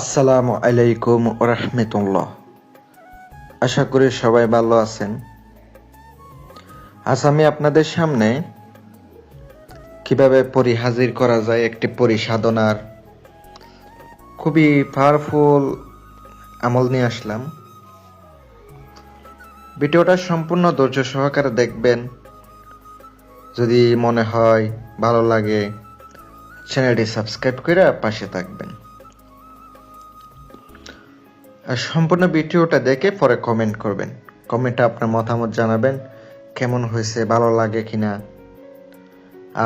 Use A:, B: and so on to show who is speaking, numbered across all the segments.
A: আসসালামু আলাইকুম রহমতুল্লাহ। আশা করি সবাই ভালো আছেন। আজ আমি আপনাদের সামনে কীভাবে পরিহাজির করা যায় একটি পরিসাধনার খুবই পাওয়ারফুল আমল নিয়ে আসলাম। ভিডিওটা সম্পূর্ণ ধৈর্য সহকারে দেখবেন। যদি মনে হয় ভালো লাগে চ্যানেলটি সাবস্ক্রাইব করে পাশে থাকবেন। সম্পূর্ণ ভিডিওটা দেখে পরে কমেন্ট করবেন। কমেন্টে আপনার মতামত জানাবেন, কেমন হয়েছে, ভালো লাগে কিনা,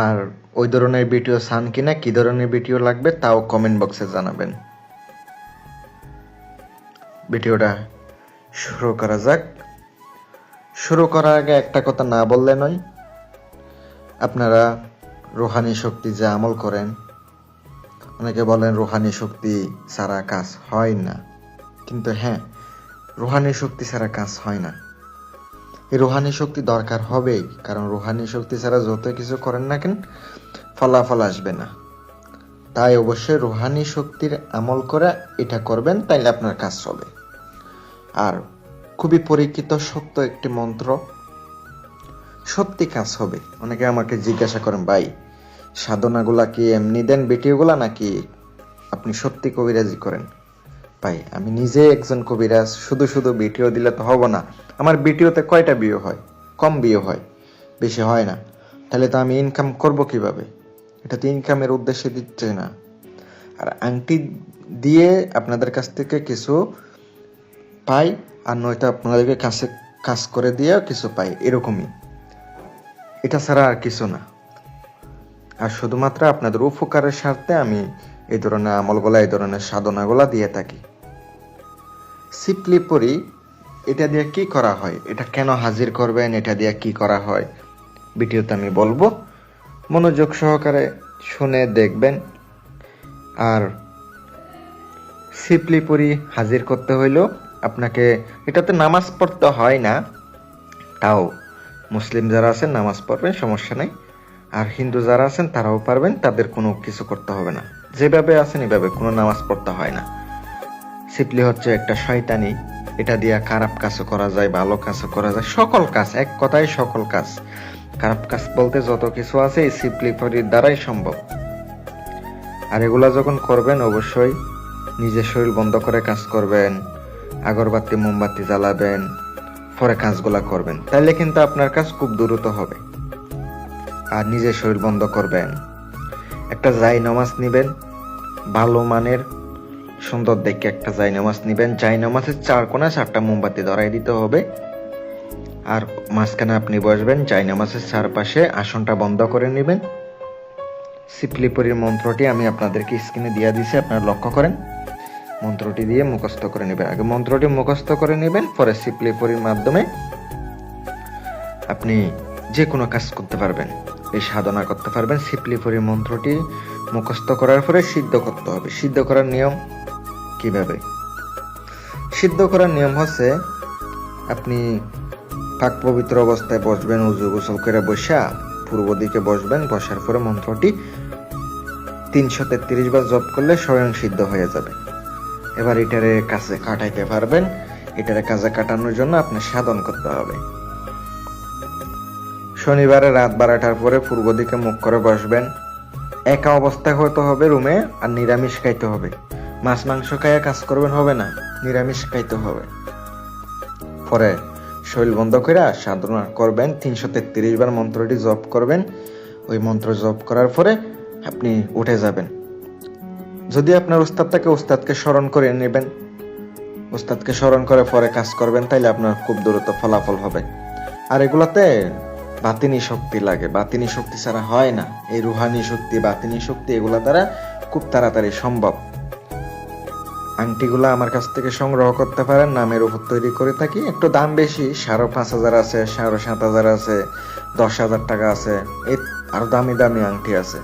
A: আর ওই ধরনের ভিডিও চান কিনা, কি ধরনের ভিডিও লাগবে তাও কমেন্ট বক্সে জানাবেন। ভিডিওটা শুরু করা যাক। শুরু করার আগে একটা কথা না বললে নয়, আপনারা রোহানি শক্তি যে আমল করেন, অনেকে বলেন রোহানি শক্তি সারা কাজ হয় না। কিন্তু হ্যাঁ রোহানি শক্তি ছাড়া কাজ হয় না। এই রোহানি শক্তি দরকার হবেই, কারণ রোহানি শক্তি ছাড়া যত কিছু করেন না কেন, ফলাফল আসবে না। তাই অবশ্যই রোহানি শক্তির আমল করে এটা করবেন, তাইলে আপনার কাজ হবে আর খুবই পরীক্ষিত সত্য একটি মন্ত্র, সত্যি কাজ হবে। অনেকে আমাকে জিজ্ঞাসা করেন, ভাই, সাধনাগুলা কি এমনি দেন ভিডিওগুলা নাকি আপনি সত্যি কবিরাজি করেন? ভাই, আমি নিজে একজন কবিরাজ, শুধু শুধু ভিডিও দিলে তো হব না। আমার ভিডিওতে কয়টা বিয়ে হয়? কম বিয়ে হয়, বেশি হয় না। তাহলে তো আমি ইনকাম করব কীভাবে? এটা তো ইনকামের উদ্দেশ্যে দিচ্ছে না। আর আংটি দিয়ে আপনাদের কাছ থেকে কিছু পাই, আর নয়তো আপনাদেরকে কাছে কাজ করে দিয়ে কিছু পাই, এরকমই। এটা ছাড়া আর কিছু না। আর শুধুমাত্র আপনাদের উপকারের স্বার্থে আমি এই ধরনের আমলগুলা, এই ধরনের সাধনাগুলা দিয়ে থাকি। সিপলি পরি, এটা দিয়ে কি করা হয়? এটা কেন হাজির করবেন? এটা দিয়ে কি করা হয়? ভিডিওতে আমি বলব। মনোযোগ সহকারে শুনে দেখবেন। আর সিপলি পরি হাজির করতে হইলেও আপনাকে, এটাতে নামাজ পড়তে হয় না। তাও মুসলিম যারা আছেন, নামাজ পড়বেন, সমস্যা নেই। আর হিন্দু যারা আছেন, তারাও পারবেন, তাদের কোনো কিছু করতে হবে না। যেভাবে আছেন, এভাবে কোনো নামাজ পড়তে হয় না। সিপলি হচ্ছে একটা শয়তানি। এটা দিয়ে খারাপ কাজও করা যায়, ভালো কাজও করা যায়। সকল কাজ, এক কথায় সকল কাজ। খারাপ কাজ বলতে যত কিছু আছে, এই সিপলি ফরির দ্বারাই সম্ভব। আর এগুলা যখন করবেন, অবশ্যই নিজের শরীর বন্ধ করে কাজ করবেন, আগরবাতি, মোমবাতি জ্বালাবেন, পরে কাজগুলা করবেন। তাইলে কিন্তু আপনার কাজ খুব দ্রুত হবে। আর নিজের শরীর বন্ধ করবেন। একটা যাই নামাজ নিবেন, ভালো মানের সুন্দর দেখে একটা জাই নামাজ নিবেন। জাই নামাজের চার কোনা চারটা মোমবাতি ধরাই দিতে হবে। আর মাঝখানে আপনি বসবেন জাই নামাজের চারপাশে আসনটা বন্ধ করে নেবেন। সিপলিপরির মন্ত্রটি আমি আপনাদেরকে স্ক্রিনে দিয়ে দিছি আপনারা লক্ষ্য করেন। মন্ত্রটি দিয়ে মুখস্থ করে নেবেন। আগে মন্ত্রটি মুখস্থ করে নেবেন, পরে সিপলিপরির মাধ্যমে আপনি যে কোনো কাজ করতে পারবেন এই সাধনা করতে পারবেন। সিপলিপরির মন্ত্রটি মুখস্থ করার পরে সিদ্ধ করতে হবে। সিদ্ধ করার নিয়ম কীভাবে? সিদ্ধ করার নিয়ম হচ্ছে, আপনি পাক পবিত্র অবস্থায় বসবেন, উজু গোসল করে বসা, পূর্ব দিকে বসবেন, বসার পরে মন্ত্রটি তিনশো তেত্রিশ বার জপ করলে স্বয়ং সিদ্ধ হয়ে যাবে। এবার এটারে কাছে কাটাইতে পারবেন, এটারে কাজে কাটানোর জন্য আপনি সাধন করতে হবে। শনিবারে রাত বারোটার পরে পূর্ব দিকে মুখ করে বসবেন। একা অবস্থায় হতে হবে রুমে, আর নিরামিষ খাইতে হবে। মাছ মাংস খাইয়া কাজ করবেন হবে না, নিরামিষ খাইতে হবে। পরে শরীর বন্ধ করে সাধনা করবেন, তিনশো তেত্রিশ বার মন্ত্রটি জপ করবেন। ওই মন্ত্র জপ করার পরে আপনি উঠে যাবেন। যদি আপনার উস্তাদ থাকে উস্তাদকে স্মরণ করে নেবেন, উস্তাদকে স্মরণ করে পরে কাজ করবেন, তাইলে আপনার খুব দ্রুত ফলাফল হবে। আর এগুলাতে বাতিনি শক্তি লাগে। বাতিনি শক্তি ছাড়া হয় না। এই রুহানি শক্তি, বাতিনি শক্তি এগুলা দ্বারা খুব তাড়াতাড়ি সম্ভব। আংটিগুলো আমার কাছ থেকে সংগ্রহ করতে পারেন, নামের উপর তৈরি করে থাকি। একটু দাম বেশি, সাড়ে পাঁচ হাজার আছে, সাড়ে সাত হাজার আছে, দশ হাজার টাকা আছে। এই আরও দামি দামি আংটি আছে।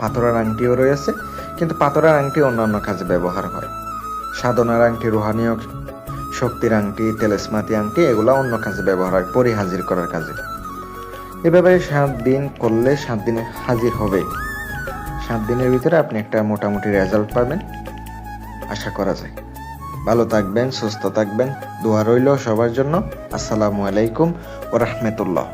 A: পাথরের আংটিও রয়েছে, কিন্তু পাথরের আংটি অন্যান্য কাজে ব্যবহার হয়। সাধনার আংটি, রুহানীয় শক্তির আংটি, তেলেসমাতি আংটি, এগুলো অন্য কাজে ব্যবহার হয়, পরিহাজির করার কাজে। এভাবে সাত দিন করলে সাত দিনে হাজির হবে। সাত দিনের ভিতরে আপনি একটা মোটামুটি রেজাল্ট পাবেন। আশা করা যায়। ভালো থাকবেন, সুস্থ থাকবেন। দোয়া রইল সবার জন্য। আসসালামু আলাইকুম ও রহমতুল্লাহ।